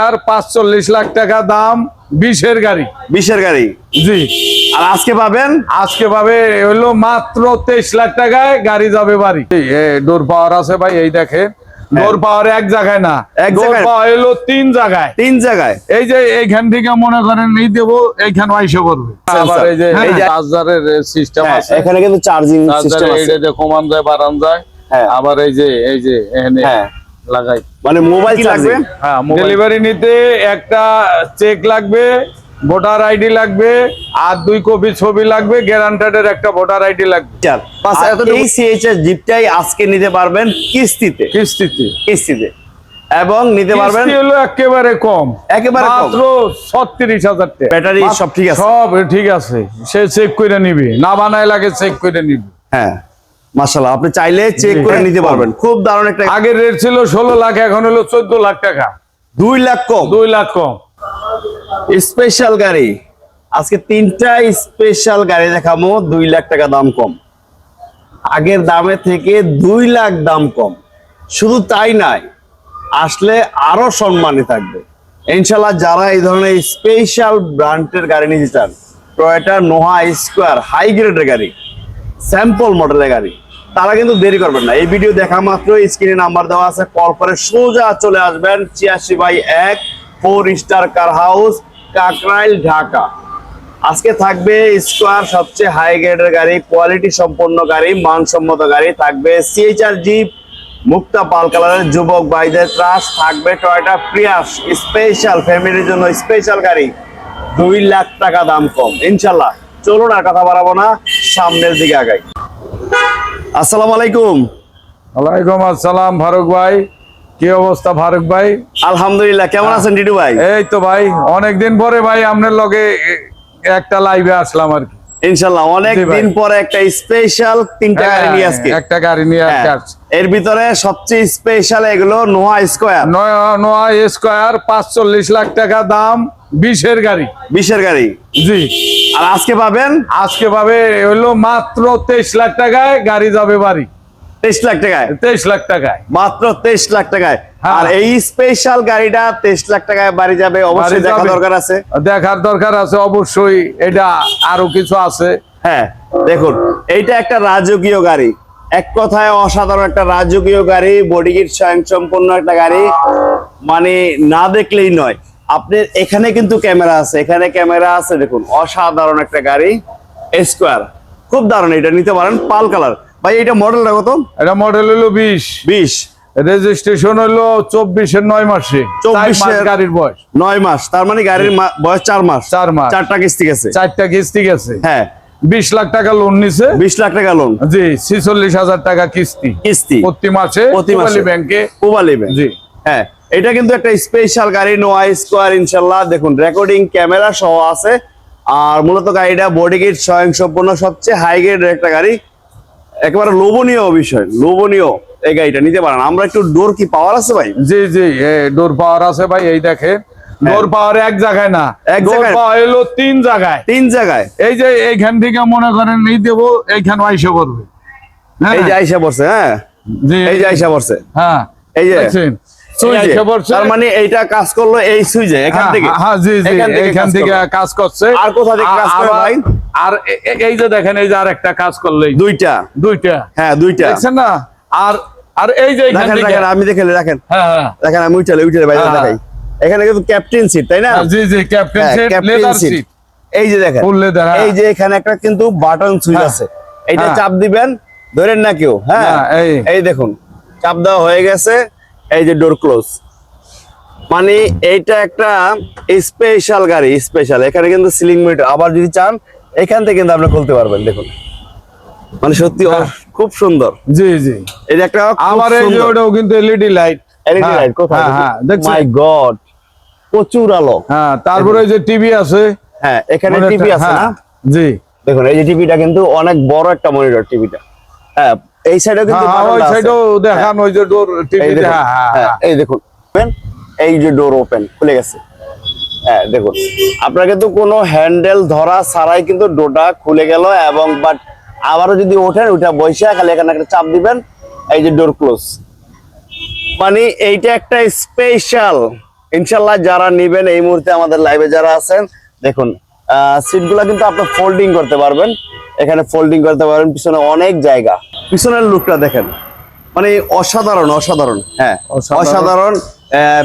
আর পাঁচচল্লিশ লাখ টাকা দাম বিশের গাড়ি। বিশের গাড়ি? জি। আর আজকে পাবেন? আজকে পাবে হলো মাত্র তেইশ লাখ টাকায় গাড়ি যাবে বাড়ি। ডোর পাওয়ার আছে ভাই এই দেখেন। ডোর পাওয়ার এক জায়গায় না। এক জায়গায়? পাওয়ার হলো তিন জায়গায়। তিন জায়গায়? এই যে এইখান থেকে মনে করেন এই দেবো এইখান আইসো করবে আবার এই যে এই যে- চার্জারের সিস্টেম হ্যাঁ, আছে। এখানে কিন্তু চার্জিং সিস্টেম আছে। এইটা কমান যায় বাড়ান যায় হ্যাঁ। আবার এই যে এই যে এখানে হ্যাঁ। লাগাই। মানে মোবাইল লাগবে? হ্যাঁ ডেলিভারি নিতে একটা চেক লাগবে ভোটার আইডি লাগবে আর দুই কপি ছবি লাগবে গ্যারান্টেডের একটা ভোটার আইডি লাগবে। আর এই সিএইচএস জিপটাই আজকে নিতে পারবেন কিস্তিতে। কিস্তিতে। কিস্তিতে। এবং নিতে পারবেন কিস্তি হলো একেবারে কম। একেবারে কম। মাত্র ছত্রিশ হাজার টাকা। ব্যাটারি সব ঠিক আছে। সব ঠিক আছে। সে চেক করে নিবে। না বানায় লাগে চেক করে নিবে। হ্যাঁ। মাশাআল্লাহ আপনি চাইলে চেক করে নিতে পারবেন। খুব দারুণ একটা আগের রেট ছিল ষোলো লাখ এখন হলো চোদ্দ লাখ টাকা। দুই লাখ কম। দুই লাখ কম। স্পেশাল গাড়ি। আজকে তিনটা স্পেশাল গাড়ি দেখাবো দুই লাখ টাকা দাম কম। আগের দামে থেকে দুই লাখ দাম কম। শুধু তাই নাই আসলে আরও সম্মানে থাকবে। ইনশাল্লাহ যারা এই ধরনের স্পেশাল ব্র্যান্ডের গাড়ি নিতে চান টয়োটা নোহা স্কোয়ার হাই গ্রেডের গাড়ি স্যাম্পল মডেলের গাড়ি তারা কিন্তু দেরি করবেন না। এই ভিডিও দেখা মাত্র স্ক্রিনে নাম্বার দেওয়া আছে। কল করে সোজা চলে আসবেন ছিয়াশি বাই এক, four star car house, Kakrail, Dhaka. আজকে থাকবে স্কোয়ার সবচেয়ে হাই গ্রেডের গাড়ি কোয়ালিটি সম্পন্ন গাড়ি, মানসম্মত গাড়ি। থাকবে সিএইচআর জিপ মুক্তা পাল কালারের যুবক ভাইদের ত্রাস। থাকবে টয়টা প্রিয়াস স্পেশাল ফ্যামিলির জন্য স্পেশাল গাড়ি। দুই লাখ টাকা দাম কম। ইনশাল্লাহ। চলুন আর কথা বাড়াবো না। সামনের দিকে আগাই। আসসালামু আলাইকুম। ওয়ালাইকুম আসসালাম ফারুক ভাই। কি অবস্থা ফারুক ভাই? আলহামদুলিল্লাহ কেমন আছেন ডিডু ভাই? এই তো ভাই অনেকদিন পরে ভাই আপনার লগে একটা লাইভে আসলাম আর কি। ইনশাল্লাহ অনেক দিন পরে একটা স্পেশাল তিনটা গাড়ি নিয়ে আজকে। হ্যাঁ, একটা গাড়ি নিয়ে আজকে হ্যাঁ, আসছি। এর ভিতরে সবচেয়ে স্পেশাল এগুলো নোয়া স্কোয়ার নয়- নয় স্কোয়ার পাঁচচল্লিশ লাখ টাকা দাম বিশের গাড়ি। বিশের গাড়ি। জি। আর আজকে পাবেন? আজকে পাবে হলো মাত্র তেইশ লাখ টাকায় গাড়ি যাবে বাড়ি। তেইশ লাখ টাকায়? তেইশ লাখ টাকায়। মাত্র তেইশ লাখ টাকায়। হ্যাঁ। আর এই স্পেশাল গাড়িটা তেইশ লাখ টাকায় বাড়ি যাবে অবশ্যই বাড়ি দেখা দরকার আছে। দেখার দরকার আছে অবশ্যই এটা আরও কিছু আছে। হ্যাঁ দেখুন এইটা একটা রাজকীয় গাড়ি। এক কথায় অসাধারণ একটা রাজকীয় গাড়ি বডি কিট স্বয়ংসম্পন্ন একটা গাড়ি। মানে না দেখলেই নয় আপনার এখানে কিন্তু ক্যামেরা আছে এখানে ক্যামেরা আছে দেখুন অসাধারণ একটা গাড়ি স্কোয়ার খুব দারুণ এটা নিতে পারেন পাল কালার। ভাই এটা মডেলটা কত? এটা মডেল হলো বিশ। বিশ। রেজিস্ট্রেশন হলো চব্বিশের নয় মাসে। চার মাস 24 এর- গাড়ির বয়স। নয় মাস তার মানে গাড়ির মা- বয়স চার মাস। চার মাস। চারটা কিস্তি গেছে। চারটা কিস্তি গেছে। হ্যাঁ। বিশ লাখ টাকা লোন নিছে। বিশ লাখ টাকা লোন জি ছিচল্লিশ হাজার টাকা কিস্তি। কিস্তি। প্রতি মাসে প্রতি মাসে। ব্যাংকে মোবাইল ব্যাংক জি। হ্যাঁ এটা কিন্তু একটা স্পেশাল গাড়ি নোয়া স্কোয়ার ইনশাল্লাহ দেখুন রেকর্ডিং ক্যামেরা সহ আছে। আর মূলত গাড়িটা বডি কিট স্বয়ংসম্পূর্ণ সবচেয়ে হাই গ্রেডের একটা গাড়ি। একেবারে লোভনীয় বিষয় লোভনীয়। এই গাড়িটা নিতে পারেন। আমরা একটু ডোর কি পাওয়ার আছে ভাই? জি জি ডোর পাওয়ার আছে ভাই এই দেখেন। ডোর পাওয়ার এক জায়গায় না। এক জায়গায়? পাওয়ার হলো তিন জায়গায়। তিন জায়গায়? এই যে এইখান থেকে মনে করেন এই দেবো এইখান আইসো করবে হ্যাঁ, এই যে আইসা পড়ছে হ্যাঁ? এই যে আইসা পড়ছে। হ্যাঁ এই যে। তার মানে এইটা কাজ করল এই সুইচে এখান হ্যাঁ, থেকে। হ্যাঁ জি জি এখান থেকে কাজ করছে। আর কোথা থেকে কাজ করে ভাই? আর এই যে দেখেন এই যে আর একটা কাজ করলে দুইটা। দুইটা। হ্যাঁ দুইটা। দেখছেন না? আর আর এই যে দেখেন দেখেন আমি দেখেন দেখেন হ্যাঁ হ্যাঁ। দেখেন আমি উঠলে উঠলে বাইরে হ্যাঁ। দেখাই। এখানে কিন্তু ক্যাপ্টেন সিট তাই না? হ্যাঁ, জি জি ক্যাপ্টেন হ্যাঁ, সিট লেদার সিট এই যে দেখেন leather, হ্যাঁ। এই যে এখানে একটা কিন্তু বাটন সুইচ হ্যাঁ। আছে। এইটা হ্যাঁ। চাপ দিবেন ধরেন না কেউ হ্যাঁ? এই- এই দেখুন চাপ দেওয়া হয়ে গেছে এই যে ডোর ক্লোজ মানে এইটা একটা স্পেশাল গাড়ি স্পেশাল এখানে কিন্তু সিলিং মিটার আবার যদি চান এখান থেকে কিন্তু আপনি খুলতে পারবেন দেখুন। মানে সত্যি হ্যাঁ। খুব সুন্দর। জি জি। এটা একটা আমার এই যে ওটাও কিন্তু এলইডি লাইট এলইডি লাইট কোথায়? হ্যাঁ হ্যাঁ মাই গড প্রচুর আলো। হ্যাঁ তারপরে এই যে টিভি আছে। হ্যাঁ এখানে টিভি আছে না? হ্যাঁ, জি। দেখুন এই যে টিভিটা কিন্তু অনেক বড় একটা মনিটর টিভিটা হ্যাঁ এই সাইডেও কিন্তু হ্যাঁ, ওই আছে। সাইডেও দেখান ওই যে ডোর টিভি হ্যাঁ হ্যাঁ হ্যাঁ, হ্যাঁ। এই দেখুন এই যে ডোর ওপেন খুলে গেছে। হ্যাঁ দেখুন আপনার কিন্তু কোনো হ্যান্ডেল ধরা ছাড়াই কিন্তু ডোটা খুলে গেল এবং বাট আবারও যদি ওঠেন ওইটা বসে খালি এখানে একটা চাপ দিবেন। এই যে ডোর ক্লোজ মানে এইটা একটা স্পেশাল ইনশাল্লাহ যারা নিবেন এই মুহূর্তে আমাদের লাইভে যারা আছেন দেখুন সিটগুলো কিন্তু আপনি ফোল্ডিং করতে পারবেন। এখানে ফোল্ডিং করতে পারবেন পিছনে অনেক জায়গা। পিছনের লুকটা দেখেন। মানে অসাধারণ অসাধারণ। হ্যাঁ অসাধারণ।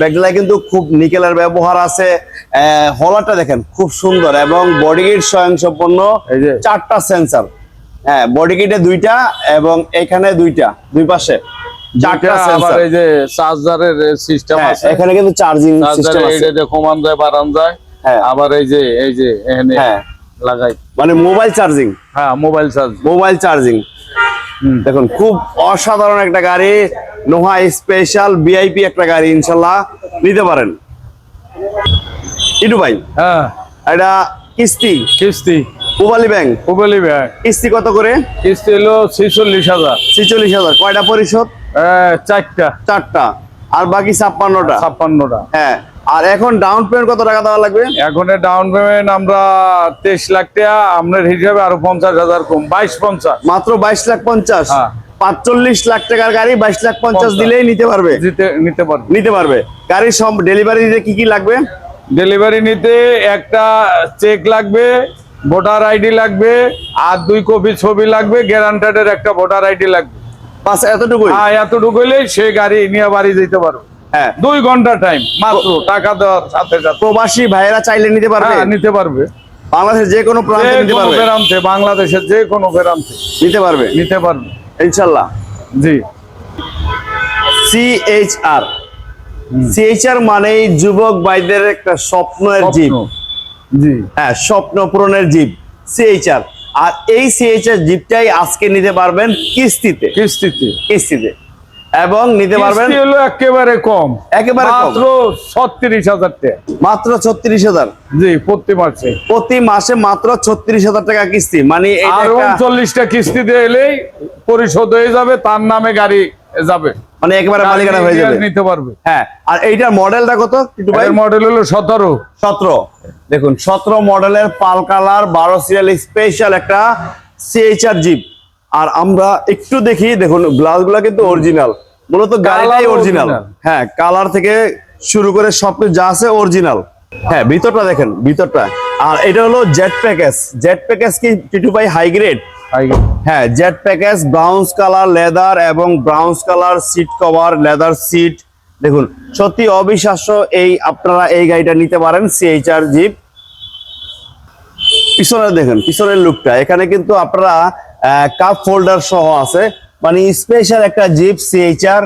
ব্যাগলায় কিন্তু খুব নিকেলের ব্যবহার আছে। হলারটা দেখেন খুব সুন্দর এবং বডি কিট স্বয়ংসম্পন্ন চারটা সেন্সার হ্যাঁ বডি কিটে দুইটা এবং এখানে দুইটা দুই পাশে চার্জারের সিস্টেম হ্যাঁ, আছে। এখানে কিন্তু চার্জিং সিস্টেম আছে। এইটা কমান যায় বাড়ান যায়। হ্যাঁ। আবার এই যে এই যে এখানে। লাগাই। মানে মোবাইল চার্জিং হ্যাঁ মোবাইল চার্জ মোবাইল চার্জিং। দেখুন খুব অসাধারণ একটা গাড়ি নোহা স্পেশাল ভিআইপি একটা গাড়ি ইনশাল্লাহ নিতে পারেন। ইটু ভাই হ্যাঁ। এটা কিস্তি। কিস্তি। পুবালি ব্যাংক? পুগলি ব্যাগ কিস্তি কত করে? কিস্তি হলো ছিচল্লিশ হাজার। ছিচল্লিশ হাজার। কয়টা পরিশোধ? চারটা। চারটা। আর বাকি ছাপ্পান্নটা? ছাপ্পান্নটা। হ্যাঁ। আর এখন ডাউন পেমেন্ট কত টাকা দেওয়া লাগবে? এখন ডাউন পেমেন্ট আমরা তেইশ লাখ টাকা আপনার হিসাবে আরও পঞ্চাশ হাজার কম। বাইশ পঞ্চাশ। মাত্র বাইশ লাখ পঞ্চাশ। হ্যাঁ। পাঁচচল্লিশ লাখ টাকার গাড়ি বাইশ লাখ পঞ্চাশ। দিলেই নিতে পারবে? নিতে পারবে। নিতে পারবে। গাড়ির সব ডেলিভারি দিতে কি কি লাগবে? ডেলিভারি নিতে একটা চেক লাগবে ভোটার আইডি লাগবে আর দুই কপি ছবি লাগবে গ্যারান্টেডের একটা ভোটার আইডি লাগবে। বাস হ্যাঁ এতটুকু হলেই সে গাড়ি নিয়ে বাড়ি যেতে পারবে হ্যাঁ। দুই ঘণ্টা টাইম মাত্র টাকা দেওয়ার সাথে সাথে। প্রবাসী ভাইয়েরা চাইলে নিতে পারবে? হ্যাঁ নিতে পারবে। বাংলাদেশের যে কোনো প্রান্তে নিতে পারবে? ফেরান্তে বাংলাদেশের যে কোনো নিতে পারবে? নিতে পারবে। জি। সিএইচআর সিএইচআর মানেই যুবক ভাইদের একটা স্বপ্নের স্বপ্ন। জি। হ্যাঁ স্বপ্ন পূরণের জিপ সিএইচআর আর এই সিএইচআর জিপটাই আজকে নিতে পারবেন কিস্তিতে। কিস্তিতে। কিস্তিতে। এবং নিতে পারবেন কিস্তি হলো একেবারে কম। একেবারে মাত্র ছত্রিশ হাজার টাকা। মাত্র ছত্রিশ হাজার। জি প্রতি মাসে। প্রতি মাসে মাত্র ছত্রিশ হাজার টাকা কিস্তি। মানে আর উনচল্লিশটা কিস্তিতে এলেই পরিশোধ হয়ে যাবে তার নামে গাড়ি যাবে। মানে একেবারে মালিকানা হয়ে যাবে। নিতে পারবে। হ্যাঁ আর এইটার মডেলটা কত এর মডেল হলো সতেরো। সতেরো। দেখুন সতেরো মডেলের পাল কালার বারো সিরিয়াল স্পেশাল একটা সিএইচআর জিপ আর আমরা একটু দেখি দেখুন গ্লাসগুলা কিন্তু অরিজিনাল মূলত গাড়িটাই অরিজিনাল হ্যাঁ কালার থেকে শুরু করে সবকিছু যা আছে অরিজিনাল হ্যাঁ ভিতরটা দেখেন ভিতরটা। আর এটা হলো জেট প্যাকেজ জেট প্যাকেজ কি টিটু ভাই হাই গ্রেড হ্যাঁ jet package browns colour leather এবং browns colour seat cover leather seat দেখুন সত্যি অবিশ্বাস্য এই আপনারা এই গাড়িটা নিতে পারেন সিএইচআর জিপ পিছনে দেখেন পিছনের লুকটা এখানে কিন্তু আপনারা কাপ ফোল্ডার সহ আছে। মানে স্পেশাল একটা জিপ সিএইচআর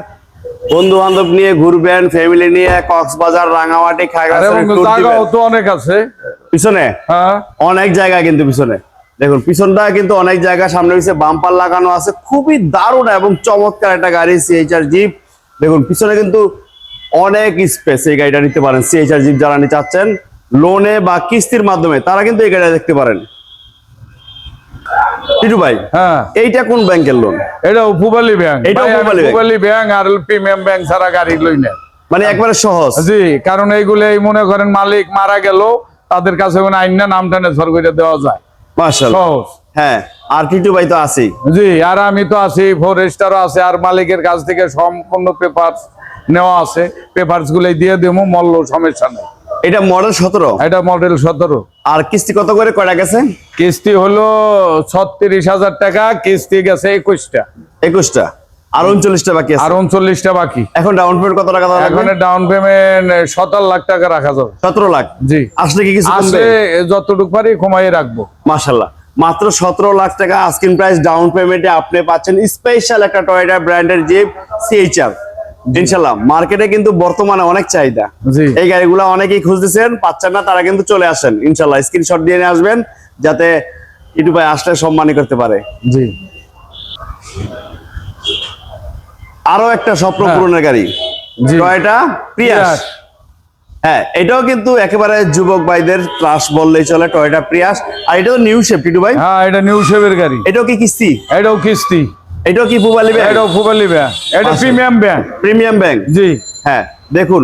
বন্ধু বান্ধব নিয়ে ঘুরবেন ফ্যামিলি নিয়ে কক্সবাজার রাঙামাটি খাগড়াছড়ি অনেক আছে। পিছনে? হ্যাঁ। অনেক জায়গা কিন্তু পিছনে। দেখুন পিছনটা কিন্তু অনেক জায়গা সামনে পিছনে বাম্পার লাগানো আছে। খুবই দারুণ এবং চমৎকার একটা গাড়ি সিএইচআর জিপ দেখুন পিছনে কিন্তু অনেক স্পেস এই গাড়িটা নিতে পারেন সিএইচআর জিপ যারা নিতে চাচ্ছেন। লোনে বা কিস্তির মাধ্যমে তারা কিন্তু এই গাড়িটা দেখতে পারেন। টিটু ভাই হ্যাঁ। এইটা কোন ব্যাংকের লোন এটা উপবালি ব্যাংক। এটাও উপবালি ব্যাংক। ব্যাংক আর প্রিমিয়াম ব্যাংক ছাড়া গাড়ি লই না মানে একবারে সহজ। জি কারণ এইগুলো এই মনে করেন মালিক মারা গেল তাদের কাছে কোনো আইন না নাম ট্রান্সফার করে দেওয়া যায়। সহজ। হ্যাঁ আর টিটু ভাই তো জি আর আমি তো আছি ফরেস্টারও আছে আর মালিকের কাছ থেকে সম্পূর্ণ পেপার নেওয়া আছে। পেপারসগুলো দিয়ে দেবো মল্ল সমস্যা নেই। এটা মডেল সতেরো? এটা মডেল সতেরো। আর কিস্তি কত করে কটা গেছে? কিস্তি হলো ছত্রিশ হাজার টাকা কিস্তি গেছে একুশটা। একুশটা। আর বাকি আছে। আর উনচল্লিশটা বাকি। এখন ডাউন পেমেন্ট কত টাকা দেওয়া এখন ডাউন পেমেন্ট সতেরো লাখ টাকা রাখা যাবে। লাখ? জি। আসলে কি কিছু আসলে কমবে যতটুকু পারি কমাই রাখব। মাত্র সতেরো লাখ টাকা আস্কিং প্রাইস ডাউন পেমেন্টে আপনি পাচ্ছেন স্পেশাল একটা টয়টা ব্র্যান্ডের জিপ সিএইচআর ইনশাল্লাহ মার্কেটে কিন্তু বর্তমানে অনেক চাহিদা। এই গাড়িগুলো অনেকেই খুঁজতেছেন পাচ্ছেন না তারা কিন্তু চলে আসেন। ইনশাল্লাহ স্ক্রিনশট দিয়ে নিয়ে আসবেন যাতে ইটু ভাই আসলে সম্মানই করতে পারে। জি। আরও একটা স্বপ্ন হ্যাঁ। পূরণের গাড়ি। Toyota Prius. হ্যাঁ এটাও কিন্তু একেবারে যুবক ভাইদের ক্লাস বললেই চলে টয়টা প্রিয়াস আর এটাও নিউ শেপ টিটু ভাই। হ্যাঁ এটা নিউ শেপের গাড়ি। এটাও কি কিস্তি? এটাও কিস্তি। এটাও কি ফুবালি ব্যাংক? এটাও ফুবালি ব্যাংক। এটা আচ্ছা। Premium bank. Premium bank. জি। হ্যাঁ দেখুন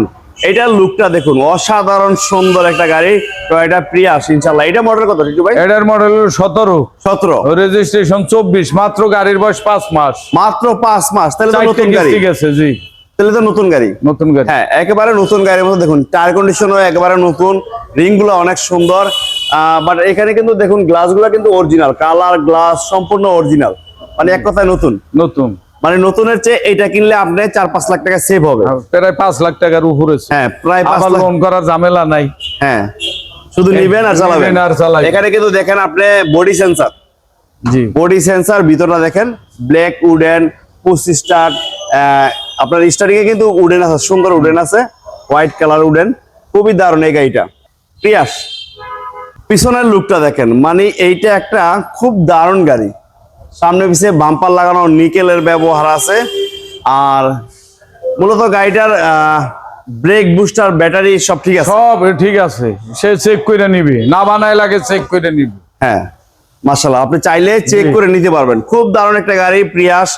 এটার লুকটা দেখুন অসাধারণ সুন্দর একটা গাড়ি। টয়টা প্রিয়াস ইনশাল্লাহ এটা মডেল কত টিটু ভাই? এটার মডেল সতেরো। সতেরো। রেজিস্ট্রেশন চব্বিশ মাত্র গাড়ির বয়স পাঁচ মাস। মাত্র পাঁচ মাস তাহলে তো নতুন গাড়ি। ঠিক আছে জি। তাহলে তো নতুন গাড়ি। নতুন গাড়ি। হ্যাঁ একেবারে নতুন গাড়ির মতো দেখুন টায়ার কন্ডিশনও একেবারে নতুন রিংগুলো অনেক সুন্দর। বাট এখানে কিন্তু দেখুন গ্লাসগুলো কিন্তু অরিজিনাল কালার গ্লাস সম্পূর্ণ অরিজিনাল মানে এক কথায় নতুন। নতুন। মানে নতুনের চেয়ে এটা কিনলে আপনি চার পাঁচ লাখ টাকা সেভ হবে। প্রায় পাঁচ লাখ টাকার উপরে হ্যাঁ প্রায় পাঁচ লাখ লোন করার ঝামেলা নাই। হ্যাঁ শুধু নিবেন আর চালাবেন। আর চালাবেন। এখানে কিন্তু দেখেন আপনি বডি সেন্সার জি। বডি সেন্সার ভিতরটা দেখেন ব্ল্যাক উডেন পুশ স্টার্ট আপনার স্টার্টিং এ কিন্তু উডেন আছে সুন্দর উডেন আছে হোয়াইট কালার উডেন খুবই দারুণ এই গাড়িটা। প্রিয়াস পিছনের লুকটা দেখেন মানে এইটা একটা খুব দারুণ গাড়ি। সামনে পিছে বাম্পার লাগানো নিকেলের ব্যবহার আছে। আর মূলত গাড়িটার ব্রেক বুস্টার ব্যাটারি সব ঠিক আছে? সব ঠিক আছে। সে চেক করে নিবি। না বানায় লাগে চেক করে নিবি। হ্যাঁ মাশাল্লাহ আপনি চাইলে চেক করে নিতে পারবেন। খুব দারুণ একটা গাড়ি প্রিয়াস।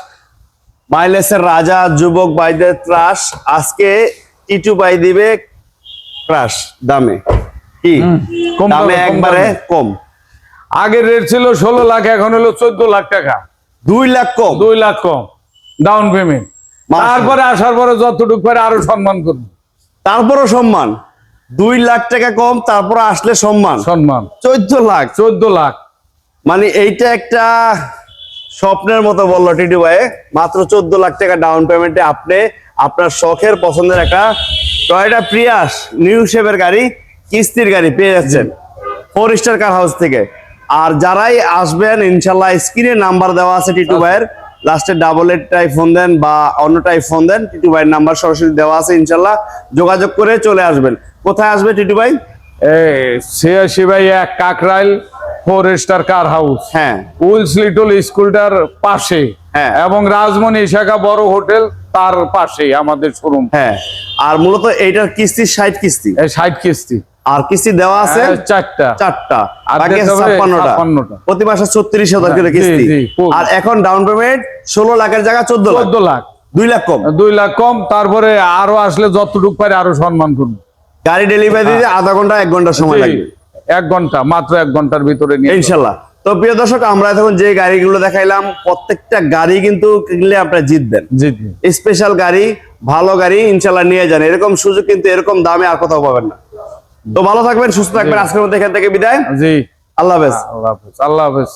মাইলেসের রাজা যুবক বাইদের ত্রাস। আজকে টিটু বাই দিবে ক্রাশ দামে। কি? দামে, একবারে কম। আগের রেট ছিল ষোলো লাখ এখন হলো চোদ্দ লাখ টাকা। দুই লাখ কম। দুই লাখ কম। Down payment. তারপরে আসার পরে যতটুকু পারে আরও সম্মান করব। তারপরও সম্মান। দুই লাখ টাকা কম তারপরে আসলে সম্মান। সম্মান। চোদ্দ লাখ। চোদ্দ লাখ। মানে এইটা একটা স্বপ্নের মতো বলল টিটু ভাই। মাত্র চোদ্দ লাখ টাকা ডাউন পেমেন্টে আপনি আপনার শখের পছন্দের একটা টয়টা প্রিয়াস নিউ শেপের গাড়ি কিস্তির গাড়ি পেয়ে যাচ্ছেন। ফোর স্টার কার হাউস থেকে। আর যারাই আসবেন ইনশাল্লাহ স্ক্রিনে নাম্বার দেওয়া আছে টিটু ভাইয়ের। লাস্টে ডাবল টাই ফোন দেন বা অন্যটাই ফোন দেন টিটু ভাইয়ের নাম্বার সরাসরি দেওয়া আছে ইনশাল্লাহ যোগাযোগ করে চলে আসবেন। কোথায় আসবে টিটু ভাই? ছিয়াশি এক Kakrail four star car house হ্যাঁ। উইলস লিটল স্কুলটার পাশে। হ্যাঁ। এবং রাজমণি শাখা বড় হোটেল তার পাশে আমাদের শোরুম হ্যাঁ। আর মূলত এইটার কিস্তি ষাট কিস্তি। ষাট কিস্তি। আর কিস্তি দেওয়া আছে? হ্যাঁ, চারটা। চারটা। আর বাকি ছাপ্পান্নটা। প্রতি মাসে ছত্রিশ হাজার করে কিস্তি। আর এখন ডাউন পেমেন্ট ষোলো লাখের জায়গা চোদ্দ লাখ। চোদ্দ লাখ। দুই লাখ কম। দুই লাখ কম তারপরে আরও আসলে যতটুকু পারে আরও সম্মান করব। গাড়ি ডেলিভারি দিতে আধা ঘণ্টা এক ঘণ্টা সময় লাগবে। এক ঘণ্টা মাত্র এক ঘণ্টার ভিতরে নিয়ে ইনশাল্লাহ। তো প্রিয় দর্শক আমরা এখন যে গাড়িগুলো দেখাইলাম প্রত্যেকটা গাড়ি কিন্তু কিনলে আপনারা জিতবেন। স্পেশাল গাড়ি ভালো গাড়ি ইনশাল্লাহ নিয়ে যান। এরকম সুযোগ কিন্তু এরকম দামে আর কোথাও পাবেন না। তো ভালো থাকবেন সুস্থ থাকবেন। আজকের মধ্যে এখান থেকে বিদায়। জি। আল্লাহ হাফেজ। আল্লাহ হাফেজ। আল্লাহ হাফেজ।